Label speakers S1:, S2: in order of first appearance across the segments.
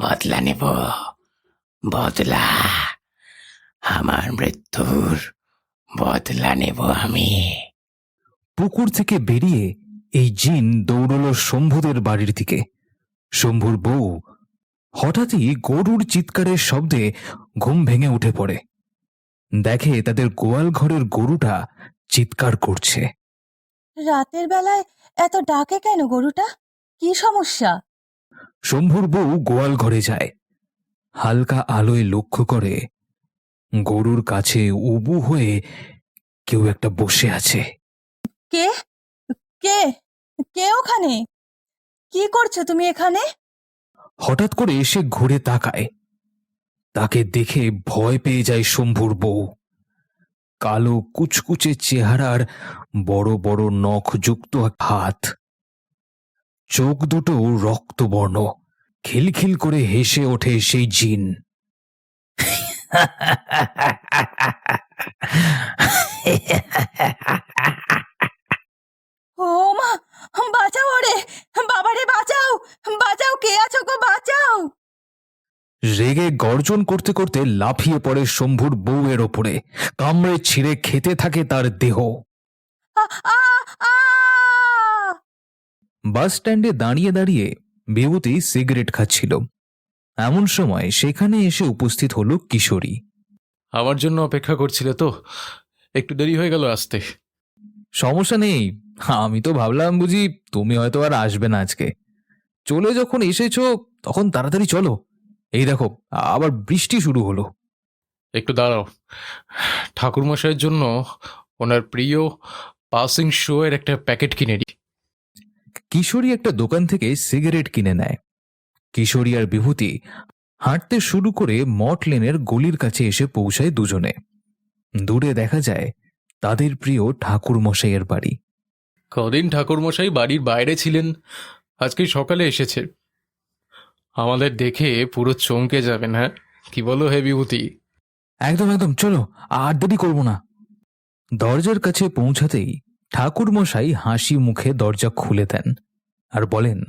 S1: বদলা নেব, বদলা। আমার মৃত্যুর বদলা নেব আমি।
S2: পুকুর থেকে বেরিয়ে এই জিন দৌড়ল শম্ভুদের বাড়ির দিকে। শম্ভুর বউ হঠাৎই গরুর চিৎকারের শব্দে ঘুম ভেঙে উঠে পড়ে। দেখে তাদের গোয়াল ঘরের গরুটা চিৎকার করছে।
S3: রাতের বেলায় এত ডাকে কেন গরুটা? কি সমস্যা?
S2: শম্ভুর বউ গোয়াল ঘরে যায়। হালকা আলোয় লক্ষ্য করে গরুর কাছে উবু হয়ে কেউ একটা বসে আছে।
S3: কে? কে? কে ওখানে? কি করছ তুমি এখানে?
S2: হঠাৎ করে এসে ঘুরে তাকায়। তাকে দেখে ভয় পেয়ে যায় শম্ভুর বউ। কালো কুচকুচে চেহারার বড় বড় নখযুক্ত হাত। চোখ দুটো রক্তবর্ণ। খিলখিল করে হেসে ওঠে সেই জিন।
S3: ও মা বাঁচাও ওরে বাবারে বাঁচাও বাঁচাও কে আছো গো বাঁচাও।
S2: রেগে গর্জন করতে করতে লাফিয়ে পড়ে শম্ভুর বউয়ের ওপরে। কামড়ে ছিঁড়ে খেতে থাকে তার দেহ। বাস স্ট্যান্ডে দাঁড়িয়ে দাঁড়িয়ে বিভূতি সিগারেট খাচ্ছিল। এমন সময় সেখানে এসে উপস্থিত হলো কিশোরী।
S4: আমার জন্য অপেক্ষা করছিলে তো? একটু দেরি হয়ে গেল আসতে।
S2: সমস্যা নেই। আমি তো ভাবলাম বুঝি তুমি হয়তো আর আসবে না আজকে। চলে যখন এসেছ তখন তাড়াতাড়ি চলো। এই দেখো আবার বৃষ্টি শুরু হলো।
S4: একটু দাঁড়াও। ঠাকুরমশাইয়ের জন্য ওনার প্রিয় পাসিং শো এর একটা প্যাকেট কিনে নিই।
S2: কিশোরী একটা দোকান থেকে সিগারেট কিনে নেয়। কিশোরী আর বিভূতি হাঁটতে শুরু করে মট লেনের গলির কাছে এসে পৌঁছায় দুজনে। দূরে দেখা যায় তাদের প্রিয় ঠাকুর মশাইয়ের বাড়ি।
S4: কদিন ঠাকুরমশাই বাড়ির বাইরে ছিলেন? আজকে সকালে এসেছে। আমাদের দেখে পুরো চমকে যাবেন হ্যাঁ? কি বলো হে বিভূতি?
S2: একদম একদম চলো আর দেরি করব না। দরজার কাছে পৌঁছাতেই ঠাকুরমশাই হাসি মুখে দরজা খুলে দেন আর বলেন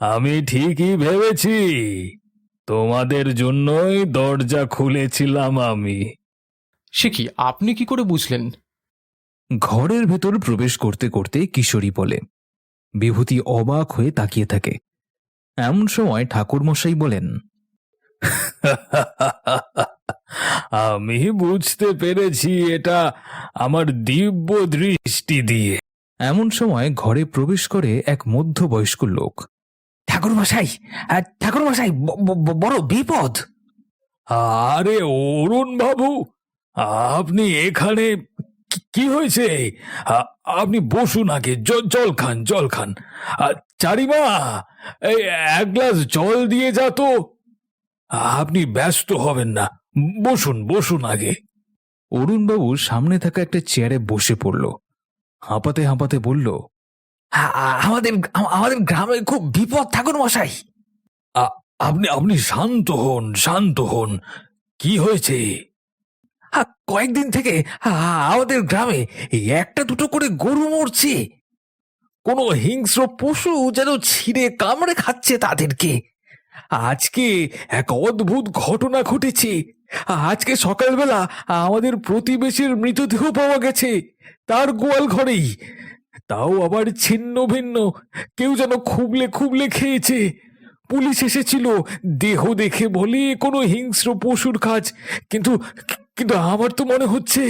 S2: আমি ঠিকই ভেবেছি। তোমাদের জন্যই দরজা খুলেছিলাম আমি।
S4: সে কি আপনি কি করে বুঝলেন?
S2: ঘরের ভেতর প্রবেশ করতে করতে কিশোরী বলে বিভূতি অবাক হয়ে তাকিয়ে থাকে। এমন সময় ঠাকুরমশাই বলেন আমি বুঝতে পেরেছি এটা আমার দিব্য দৃষ্টি দিয়ে। এমন সময় ঘরে প্রবেশ করে এক মধ্যবয়স্ক লোক। ঠাকুরমশাই ঠাকুরমশাই বড় বিপদ। আরে অরুণ বাবু, আপনি এখানে কি- হয়েছে? আপনি বসুন আগে জল খান জল খান। চারিমা, এই এক গ্লাস জল দিয়ে যা তো। আপনি ব্যস্ত হবেন না। বসুন বসুন আগে। অরুণবাবু সামনে থাকা একটা চেয়ারে বসে পড়ল। হাঁপাতে হাঁপাতে বলল আমাদের আমাদের গ্রামে খুব বিপদ থাকুন মশাই। আপনি আপনি শান্ত হন শান্ত হন। কি হয়েছে? কয়েকদিন থেকে আমাদের গ্রামে এই একটা দুটো করে গরু মরছে। কোনো হিংস্র পশু যেন ছিঁড়ে কামড়ে খাচ্ছে তাদেরকে। আজকে এক অদ্ভুত ঘটনা ঘটেছে? আজকে সকালবেলা আমাদের প্রতিবেশীর মৃতদেহ পাওয়া গেছে তার গোয়াল ঘরেই। তাও আবার ছিন্ন ভিন্ন কেউ যেন খুবলে খুবলে খেয়েছে। পুলিশ এসেছিল দেহ দেখে বলে কোনো হিংস্র পশুর কাজ কিন্তু কিন্তু আমার তো মনে হচ্ছে।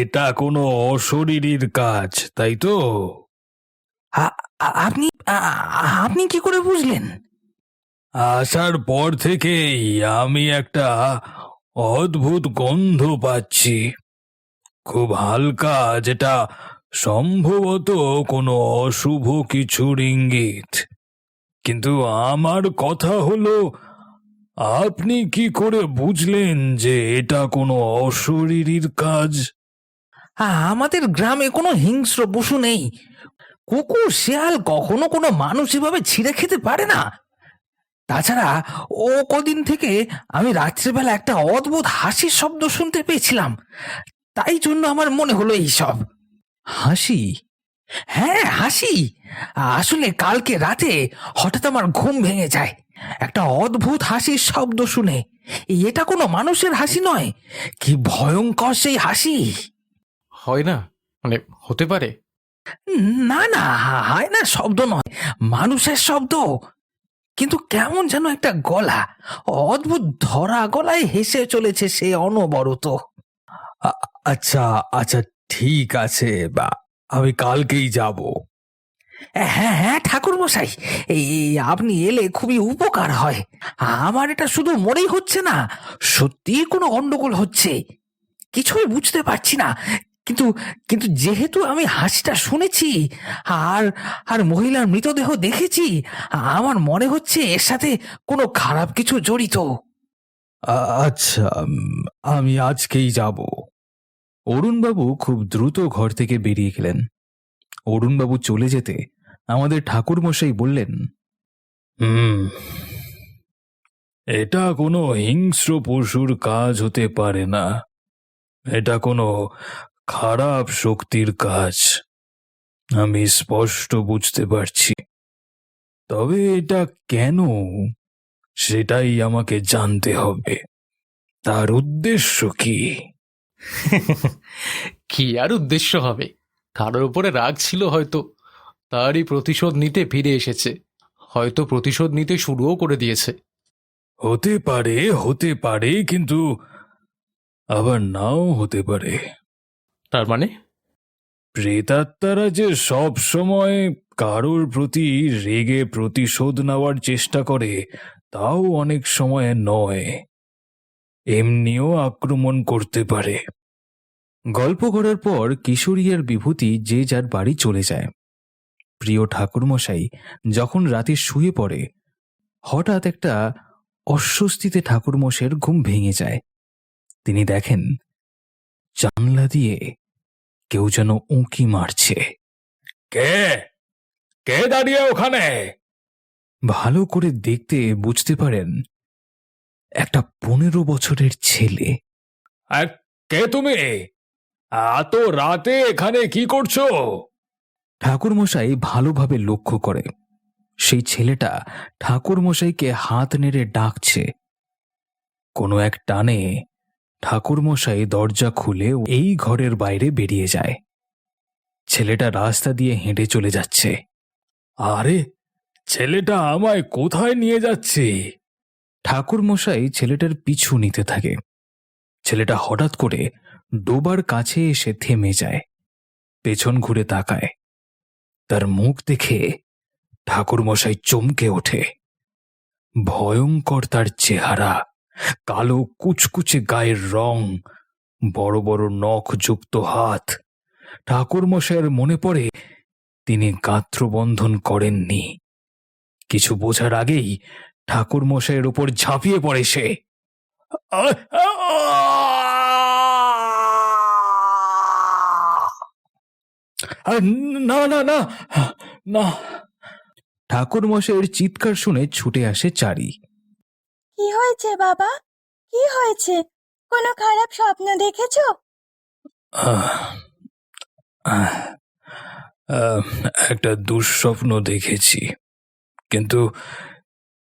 S2: এটা কোনো অশরীরীর কাজ তাই তো? আপনি আপনি কি করে বুঝলেন? আসার পর থেকেই আমি একটা অদ্ভুত গন্ধ পাচ্ছি। খুব হালকা, যেটা সম্ভবত কোনো অশুভ কিছুর ইঙ্গিত। কিন্তু আমার কথা হলো, আপনি কি করে বুঝলেন যে এটা কোনো অশরীরীর কাজ? আমাদের গ্রামে কোনো হিংস্র পশু নেই। কুকুর, শেয়াল কখনো কোনো মানুষ এভাবে ছিঁড়ে খেতে পারে না। তাছাড়া ও কদিন থেকে আমি রাত্রেবেলা একটা অদ্ভুত হাসির শব্দ শুনতে পেয়েছিলাম। তাই জন্য আমার মনে হলো এইসব। হাসি? হ্যাঁ হাসি। আসলে কালকে রাতে হঠাৎ আমার ঘুম ভেঙে যায়। একটা অদ্ভুত হাসির শব্দ শুনে। এটা কোনো মানুষের হাসি নয়। কি ভয়ঙ্কর সেই হাসি!
S4: হয় না? মানে হতে পারে?
S2: না না হয় না শব্দ নয়। মানুষের শব্দ। কিন্তু কেমন যেন একটা গলা। অদ্ভুত ধরা গলায় হেসে চলেছে সে অনবরত। আচ্ছা আচ্ছা ঠিক আছে, বা আমি কালকেই যাব। হ্যাঁ হ্যাঁ ঠাকুর মশাই এই আপনি এলে খুবই উপকার হয়। আমার এটা শুধু মনেই হচ্ছে না সত্যি কোনো গন্ডগোল হচ্ছে। কিছুই বুঝতে পারছি না কিন্তু কিন্তু যেহেতু আমি হাসিটা শুনেছি আর আর মহিলার মৃতদেহ দেখেছি আমার মনে হচ্ছে এর সাথে কোনো খারাপ কিছু জড়িত। আচ্ছা আমি আজকেই যাব। অরুণবাবু খুব দ্রুত ঘর থেকে বেরিয়ে গেলেন। অরুণবাবু চলে যেতে আমাদের ঠাকুরমশাই বললেন হুম এটা কোনো হিংস্র পশুর কাজ হতে পারে না। এটা কোনো খারাপ শক্তির কাজ। আমি স্পষ্ট বুঝতে পারছি। তবে এটা কেন? সেটাই আমাকে জানতে হবে। তার উদ্দেশ্য কি?
S4: কি আর উদ্দেশ্য হবে? কারোর উপরে রাগ ছিল হয়তো। তারই প্রতিশোধ নিতে ফিরে এসেছে। হয়তো প্রতিশোধ নিতে শুরুও করে দিয়েছে।
S2: হতে পারে হতে পারে কিন্তু আবার নাও হতে পারে।
S4: তার মানে?
S2: প্রেতাত্মারা যে সব সময় কারোর প্রতি রেগে প্রতিশোধ নেওয়ার চেষ্টা করে, তাও অনেক সময় নয়। এমনিও আক্রমণ করতে পারে। গল্প করার পর কিশোরী আর বিভূতি যে যার বাড়ি চলে যায়। প্রিয় ঠাকুরমশাই, যখন রাতে শুয়ে পড়ে, হঠাৎ একটা অস্বস্তিতে ঠাকুরমশাইয়ের ঘুম ভেঙে যায়। তিনি দেখেন, জানলা দিয়ে কেউ যেন উঁকি মারছে। কে? কে দাঁড়িয়ে ওখানে? ভালো করে দেখতে বুঝতে পারেন একটা পনেরো বছরের ছেলে। কে তুমি? এত রাতে এখানে কি করছ? ঠাকুরমশাই ভালোভাবে লক্ষ্য করে। সেই ছেলেটা ঠাকুরমশাইকে হাত নেড়ে ডাকছে। কোনো এক টানে ঠাকুরমশাই দরজা খুলে এই ঘরের বাইরে বেরিয়ে যায়। ছেলেটা রাস্তা দিয়ে হেঁটে চলে যাচ্ছে। আরে, ছেলেটা আমায় কোথায় নিয়ে যাচ্ছে? ঠাকুরমশাই ছেলেটার পিছু নিতে থাকে। ছেলেটা হঠাৎ করে ডোবার কাছে এসে থেমে যায়। পেছন ঘুরে তাকায়। তার মুখ দেখে ঠাকুরমশাই চমকে ওঠে। ভয়ঙ্কর তার চেহারা। কালো কুচকুচে গায়ের রং, বড় বড় নখযুক্ত হাত। ঠাকুরমশাইয়ের মনে পড়ে, তিনি গাত্রবন্ধন করেননি। কিছু বোঝার আগেই ঠাকুরমশাইয়ের উপর ঝাঁপিয়ে পড়ে সে! না না না না। ঠাকুরমশাইয়ের চিৎকার শুনে ছুটে আসে চারি।
S3: কি হয়েছে বাবা? কি হয়েছে? কোনো খারাপ স্বপ্ন দেখেছ?
S2: আহ, আহ, আহ, একটা দুঃস্বপ্ন দেখেছি কিন্তু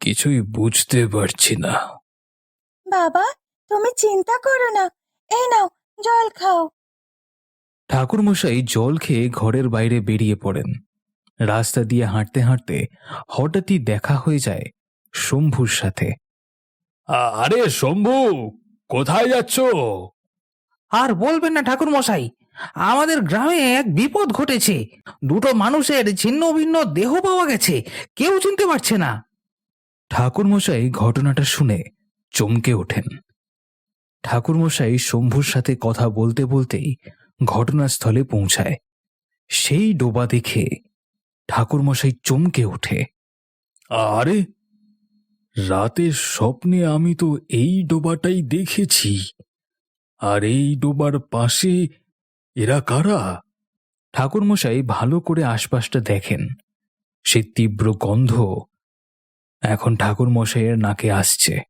S2: কিছুই বুঝতে পারছি না।
S3: বাবা তুমি চিন্তা করো না। এই নাও জল খাও।
S2: ঠাকুরমশাই জল খেয়ে ঘরের বাইরে বেরিয়ে পড়েন। রাস্তা দিয়ে হাঁটতে হাঁটতে হঠাৎই দেখা হয়ে যায় শম্ভুর সাথে। আরে শম্ভু কোথায় যাচ্ছ? আর বলবেন না ঠাকুর মশাই আমাদের গ্রামে এক বিপদ ঘটেছে। দুটো মানুষের ছিন্ন ভিন্ন দেহ পাওয়া গেছে কেউ চিনতে পারছে না। ঠাকুর মশাই ঘটনাটা শুনে চমকে ওঠেন। ঠাকুর মশাই শম্ভুর সাথে কথা বলতে বলতেই ঘটনাস্থলে পৌঁছায়। সেই ডোবা দেখে ঠাকুর মশাই চমকে ওঠে। আরে রাতের স্বপ্নে আমি তো এই ডোবাটাই দেখেছি। আর এই ডোবার পাশে এরা কারা? ঠাকুরমশাই ভালো করে আশপাশটা দেখেন। সে তীব্র গন্ধ। এখন ঠাকুরমশাইয়ের নাকে আসছে।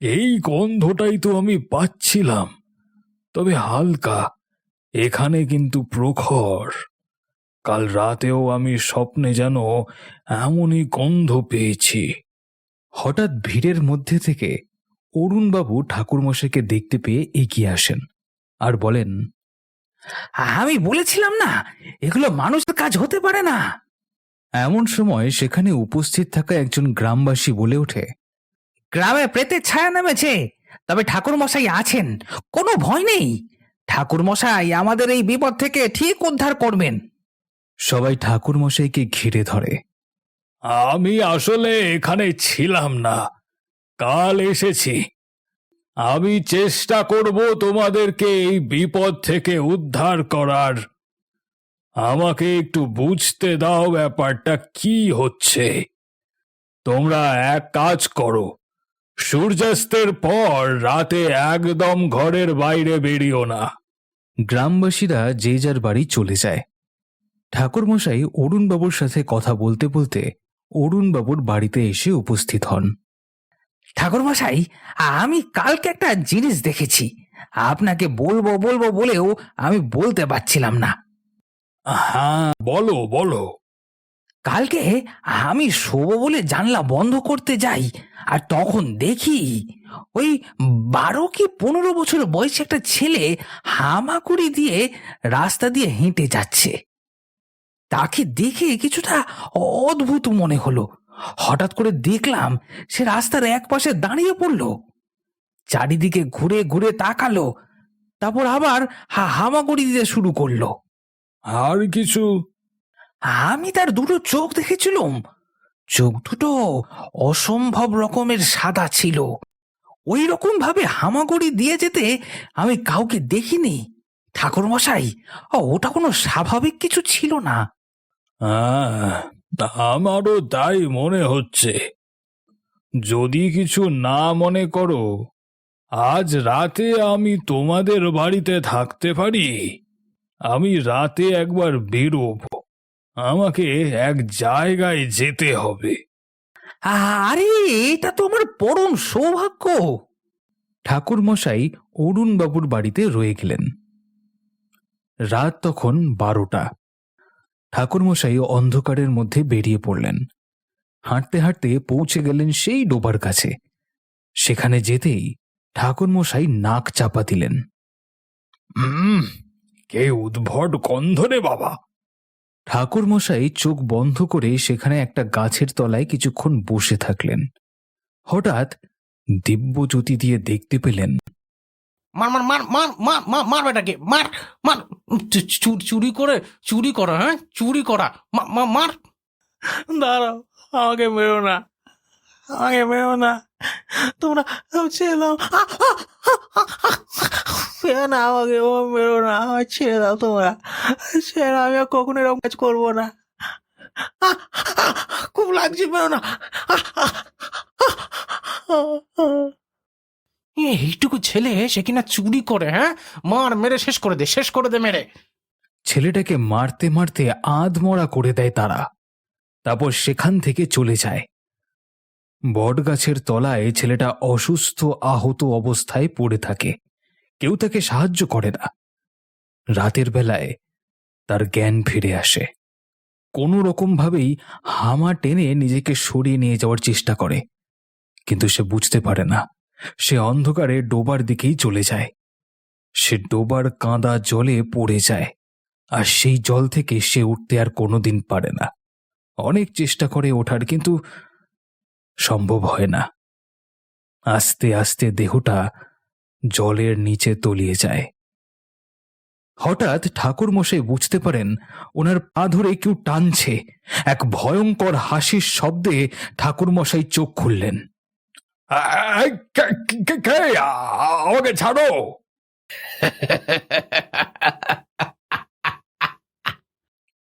S2: এই গন্ধটাই তো আমি পাচ্ছিলাম। তবে হালকা। এখানে কিন্তু প্রখর। কাল রাতেও আমি স্বপ্নে যেন এমনই গন্ধ পেয়েছি। হঠাৎ ভিড়ের মধ্যে থেকে অরুণবাবু ঠাকুরমশাইকে দেখতে পেয়ে এগিয়ে আসেন আর বলেন, আমি বলেছিলাম না, এগুলো মানুষের কাজ হতে পারে না। এমন সময় সেখানে উপস্থিত থাকা একজন গ্রামবাসী বলে ওঠে, গ্রামে প্রেতের ছায়া নেমেছে, তবে ঠাকুর মশাই আছেন, কোনো ভয় নেই। ঠাকুর মশাই আমাদের এই বিপদ থেকে ঠিক উদ্ধার করবেন। সবাই ঠাকুর মশাইকে ঘিরে ধরে। আমি আসলে এখানে ছিলাম না। কাল এসেছি। আমি চেষ্টা করব তোমাদেরকে এই বিপদ থেকে উদ্ধার করার। আমাকে একটু বুঝতে দাও ব্যাপারটা কি হচ্ছে। তোমরা এক কাজ করো। সূর্যাস্তের পর রাতে একদম ঘরের বাইরে বেরিও না। গ্রামবাসীরা যে যার বাড়ি চলে যায়। ঠাকুরমশাই অরুণবাবুর সাথে কথা বলতে বলতে অরুণবাবুর বাড়িতে এসে উপস্থিত হন। ঠাকুরমশাই আমি কালকে একটা জিনিস দেখেছি। আপনাকে বলব বলব বলেও আমি বলতে পারছিলাম না। হ্যাঁ বলো বলো। কালকে আমি শোবো বলে জানলা বন্ধ করতে যাই আর তখন দেখি ওই বারো কি পনেরো বছর বয়সী একটা ছেলে হামাকুড়ি দিয়ে রাস্তা দিয়ে হেঁটে যাচ্ছে। তাকে দেখে কিছুটা অদ্ভুত মনে হলো। হঠাৎ করে দেখলাম সে রাস্তার এক পাশে দাঁড়িয়ে পড়ল। চারিদিকে ঘুরে ঘুরে তাকালো তারপর আবার হা- হামাগুড়ি দিতে শুরু করল। আর কিছু? আমি তার দুটো চোখ দেখেছিলাম। চোখ দুটো অসম্ভব রকমের সাদা ছিল। ওই রকম ভাবে হামাগুড়ি দিয়ে যেতে আমি কাউকে দেখিনি। ঠাকুর মশাই ওটা কোনো স্বাভাবিক কিছু ছিল না। আমারও তাই মনে হচ্ছে। যদি কিছু না মনে করো আজ রাতে আমি তোমাদের বাড়িতে থাকতে পারি। আমি রাতে একবার বেরোব। আমাকে এক জায়গায় যেতে হবে। আরে এটা তো আমার পরম সৌভাগ্য! ঠাকুর মশাই অরুণ বাবুর বাড়িতে রয়ে গেলেন। রাত তখন বারোটা। ঠাকুরমশাই অন্ধকারের মধ্যে বেরিয়ে পড়লেন। হাঁটতে হাঁটতে পৌঁছে গেলেন সেই ডোবার কাছে। সেখানে যেতেই ঠাকুরমশাই নাক চাপা দিলেন। হুম কে উদ্ভট গন্ধ রে বাবা। ঠাকুরমশাই চোখ বন্ধ করে সেখানে একটা গাছের তলায় কিছুক্ষণ বসে থাকলেন। হঠাৎ দিব্যজ্যোতি দিয়ে দেখতে পেলেন
S4: মার মার মার মার মার মার মার বেটাকে মার মার। চুরি করে চুরি করা হ্যাঁ? চুরি করা। মার। দাঁড়াও আমাকে মেরো না। আমাকে মেরো না। তোমরা ছেড়ে দাও। না আমাকে ও মেরো না আমায় ছেড়ে দাও তোমরা। ছেড়ে দাও, আমি আর কখনো এরকম কাজ করব না। খুব লাগছে মেরো না। এইটুকু ছেলে সে কিনা চুরি করে হ্যাঁ? মার মেরে শেষ করে দে, শেষ করে দে মেরে।
S2: ছেলেটাকে মারতে মারতে আধমরা করে দেয় তারা। তারপর সেখান থেকে চলে যায়। বটগাছের তলায় ছেলেটা অসুস্থ, আহত অবস্থায় পড়ে থাকে। কেউ তাকে সাহায্য করে না। রাতের বেলায় তার জ্ঞান ফিরে আসে। কোনো রকমভাবেই হামা টেনে নিজেকে সরিয়ে নিয়ে যাওয়ার চেষ্টা করে। কিন্তু সে বুঝতে পারে না। সে অন্ধকারে ডোবার দিকেই চলে যায়। সে ডোবার কাঁদা জলে পড়ে যায়, আর সেই জল থেকে সে উঠতে আর কোনোদিন পারে না। অনেক চেষ্টা করে ওঠার, কিন্তু সম্ভব হয় না। আস্তে আস্তে দেহটা জলের নিচে তলিয়ে যায়। হঠাৎ ঠাকুর মশাই বুঝতে পারেন, ওনার পা ধরে কেউ টানছে। এক ভয়ঙ্কর হাসির শব্দে ঠাকুর মশাই চোখ খুললেন। আমাকে ছাড়ো।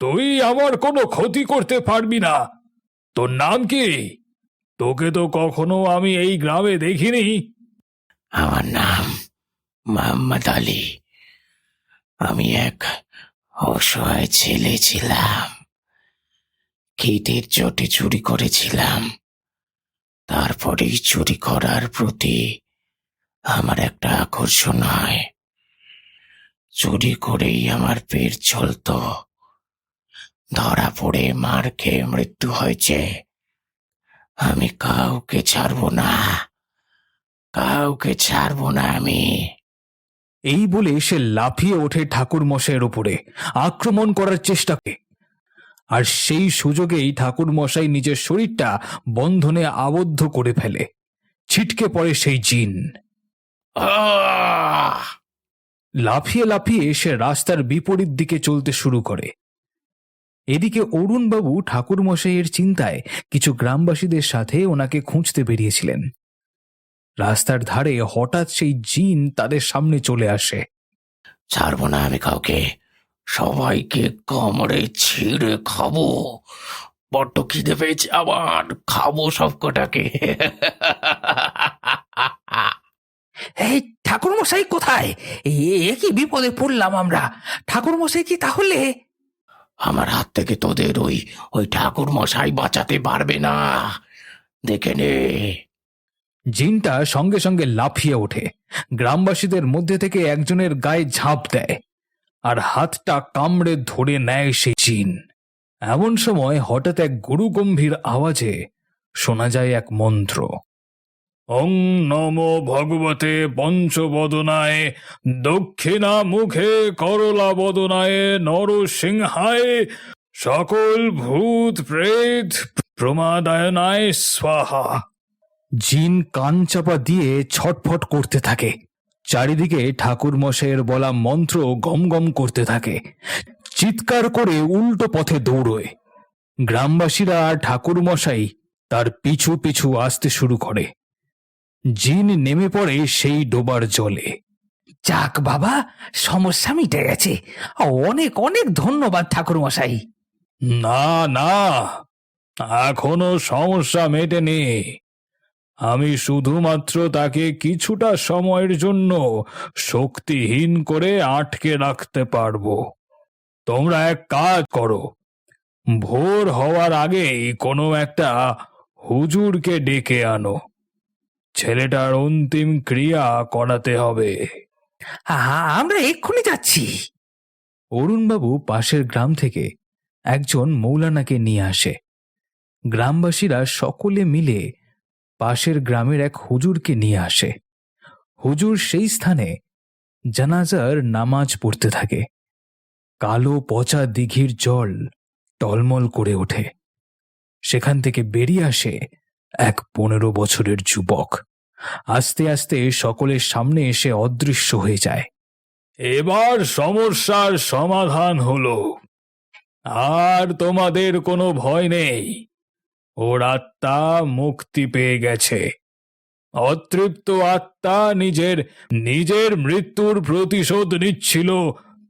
S2: তুই আমার কোনো ক্ষতি করতে পারবি না। তোর নাম কি? তোকে তো কখনো আমি এই গ্রামে দেখিনি।
S1: আমার নাম মোহাম্মদ আলী। আমি এক অসহায় ছেলে ছিলাম। কীটের চোটে চুরি করেছিলাম। তারপরেই চুরি করার প্রতি আমার একটা আকর্ষণ হয়। চুরি করেই আমার পেট চলতো। ধরা পড়ে মার খেয়ে মৃত্যু হয়েছে। আমি কাউকে ছাড়বো না। কাউকে ছাড়বো না আমি।
S2: এই বলে সে লাফিয়ে ওঠে ঠাকুর মশাইয়ের উপরে। আক্রমণ করার চেষ্টা করে। আর সেই সুযোগেই ঠাকুর মশাই নিজের শরীরটা বন্ধনে আবদ্ধ করে ফেলে। ছিটকে পড়ে সেই জিন। লাফিয়ে লাফিয়ে সে রাস্তার বিপরীত দিকে চলতে শুরু করে। এদিকে অরুণবাবু ঠাকুর মশাইয়ের চিন্তায় কিছু গ্রামবাসীদের সাথে ওনাকে খুঁজতে বেরিয়েছিলেন। রাস্তার ধারে হঠাৎ সেই জিন তাদের সামনে চলে আসে।
S1: ছাড়বো না আমি কাউকে। সবাইকে কোমরে ছিঁড়ে খাব। বড্ড খিদে পেয়েছে আবার খাব সব কটাকে
S5: এই ঠাকুর মশাই কোথায়? এ কি বিপদে পড়লাম আমরা। ঠাকুর মশাই কি তাহলে?
S1: আমার হাত থেকে তোদের ওই ওই ঠাকুর মশাই বাঁচাতে পারবে না। দেখে নে।
S2: জিনটা সঙ্গে সঙ্গে লাফিয়ে ওঠে। গ্রামবাসীদের মধ্যে থেকে একজনের গায়ে ঝাঁপ দেয়। আর হাতটা কামড়ে ধরে নেয় সে জিন। এমন সময় হঠাৎ এক গুরু গম্ভীর আওয়াজে শোনা যায় এক মন্ত্র। ওং নম ভগবতে পঞ্চবদনায়, দক্ষিণা মুখে করলা বদনায়, নরসিংহায়, সকল ভূত প্রেত প্রমাদায়নায় স্বাহা। জিন কান চাপা দিয়ে ছটফট করতে থাকে। চারিদিকে ঠাকুর মশাইয়ের বলা মন্ত্র গম গম করতে থাকে। চিৎকার করে উল্টো পথে দৌড়য়। গ্রামবাসীরা আর ঠাকুর মশাই তার পিছু পিছু আসতে শুরু করে। জিন নেমে পড়ে সেই ডোবার জলে।
S5: যাক বাবা, সমস্যা মিটে গেছে। অনেক অনেক ধন্যবাদ ঠাকুর মশাই
S2: না না, এখনও সমস্যা মেটেনি। আমি শুধুমাত্র তাকে কিছুটা সময়ের জন্য শক্তিহীন করে আটকে রাখতে পারব। তোমরা এক কাজ করো। ভোর হওয়ার আগেই কোনো একটা হুজুরকে ডেকে আনো। ছেলেটার অন্তিম ক্রিয়া করাতে হবে।
S5: আমরা এক্ষুনি যাচ্ছি।
S2: অরুণবাবু পাশের গ্রাম থেকে একজন মৌলানাকে নিয়ে আসে। গ্রামবাসীরা সকলে মিলে পাশের গ্রামের এক হুজুরকে নিয়ে আসে। হুজুর সেই স্থানে জানাজার নামাজ পড়তে থাকে। কালো পচা দিঘির জল টলমল করে ওঠে। সেখান থেকে বেরিয়ে আসে এক পনেরো বছরের যুবক। আস্তে আস্তে সকলের সামনে এসে অদৃশ্য হয়ে যায়। এবার সমস্যার সমাধান হলো। আর তোমাদের কোনো ভয় নেই। ওর আত্মা মুক্তি পেয়ে গেছে। অতৃপ্ত আত্মা নিজের নিজের মৃত্যুর প্রতিশোধ নিচ্ছিল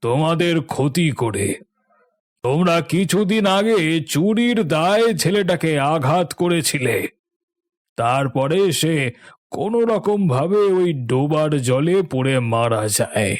S2: তোমাদের ক্ষতি করে। তোমরা কিছুদিন আগে চুরির দায়ে ছেলেটাকে আঘাত করেছিলে। তারপরে সে কোনো রকম ভাবে ওই ডোবার জলে পড়ে মারা যায়।